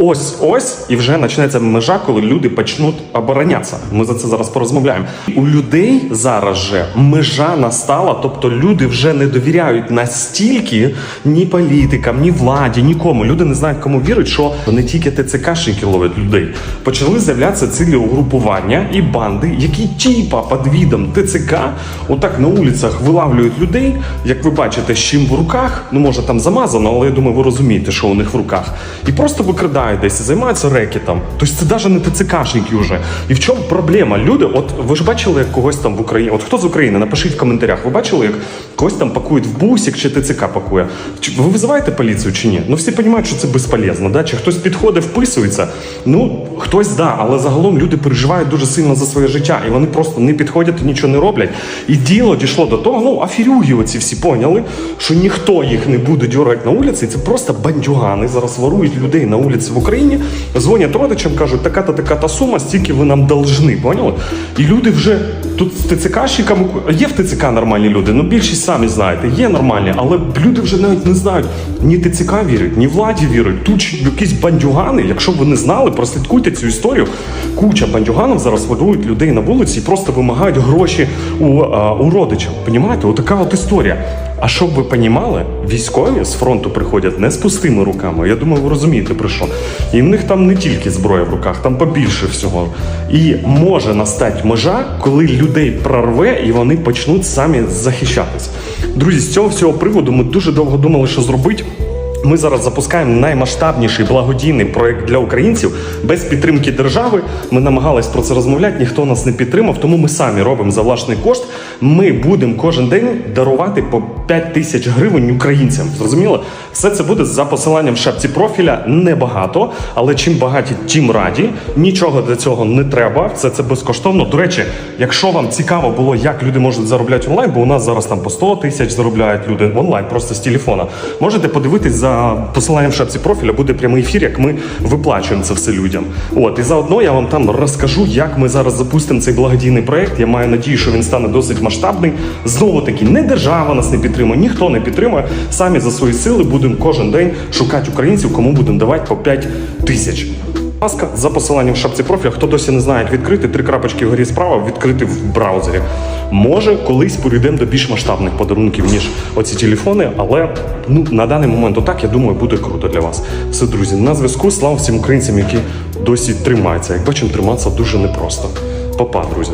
ось ось і вже почнеться межа, коли люди почнуть оборонятися. Ми за це зараз порозмовляємо. У людей зараз же межа настала, тобто люди вже не довіряють настільки ні політикам, ні владі, нікому. Люди не знають, кому вірить, що не тільки ТЦКшники ловлять людей. Почали з'являтися цілі угрупування і банди, які тіпа під відом ТЦК отак на вулицях вилавлюють людей, як ви бачите, з чим в руках. Ну може там замазано, але я думаю, ви розумієте, що у них в руках. І просто викрадають десь, займаються рекетом. Тобто це навіть не ТЦКшники вже. І в чому проблема? Люди, от ви ж бачили, як когось там в Україні, от хто з України, напишіть в коментарях, ви бачили, як когось там пакують в бусик чи ТЦК пакує. Ви визиваєте поліцію чи ні? Ну всі розуміють, що це безполезно. Да? Чи хтось підходить, вписується. Ну хтось да, але загалом люди переживають дуже сильно за своє життя, і вони просто не підходять і нічого не роблять. І діло дійшло до того, ну аферюги оці всі поняли, що ніхто їх не буде дюрати на вулиці. Це просто бандюгани. Зараз ворують людей на вулиці в Україні, дзвонять родичам, кажуть, така-то така-то сума, стільки ви нам должны, поняли? І люди вже тут з ТЦКщиками є в ТЦК нормальні люди, ну більшість самі знаєте, є нормальні, але люди вже навіть не знають, ні ТЦК вірять, ні владі вірять. Тут якісь бандюгани, якщо б ви не знали, прослідкуйте цю історію. Куча бандюганів зараз ворують людей на вулиці і просто вимагають гроші у, а, у родичів. Понімаєте? Отака от історія. А щоб ви понімали, військові з фронту приходять не з пустими руками. Я думаю, ви розумієте про що. І в них там не тільки зброя в руках, там побільше всього. І може настати межа, коли людей прорве і вони почнуть самі захищатись. Друзі, з цього всього приводу ми дуже довго думали, що зробити. Ми зараз запускаємо наймасштабніший благодійний проект для українців без підтримки держави. Ми намагались про це розмовляти, ніхто нас не підтримав, тому ми самі робимо за власний кошт. Ми будемо кожен день дарувати по 5 тисяч гривень українцям. Зрозуміло? Все це буде за посиланням в шапці профіля. Небагато, але чим багаті, тим раді. Нічого для цього не треба. Все це безкоштовно. До речі, якщо вам цікаво було, як люди можуть заробляти онлайн, бо у нас зараз там по 100 тисяч заробляють люди онлайн, просто з телефона. Можете подивитись за посиланням в шапці профіля, буде прямий ефір, як ми виплачуємо це все людям. От і заодно я вам там розкажу, як ми зараз запустимо цей благодійний проект. Я маю надію, що він стане досить масштабний. Знову таки, не держава нас не підтримує, ніхто не підтримує. Самі за свої сили будемо кожен день шукати українців, кому будемо давати по 5 тисяч. Ласка, за посиланням в шапці профіля, хто досі не знає, як відкрити, три крапочки вгорі справа, відкрити в браузері. Може, колись перейдемо до більш масштабних подарунків, ніж оці телефони, але ну на даний момент, отак, я думаю, буде круто для вас. Все, друзі, на зв'язку. Слава всім українцям, які досі тримаються. Як бачимо, триматися дуже непросто. Па-па, друзі.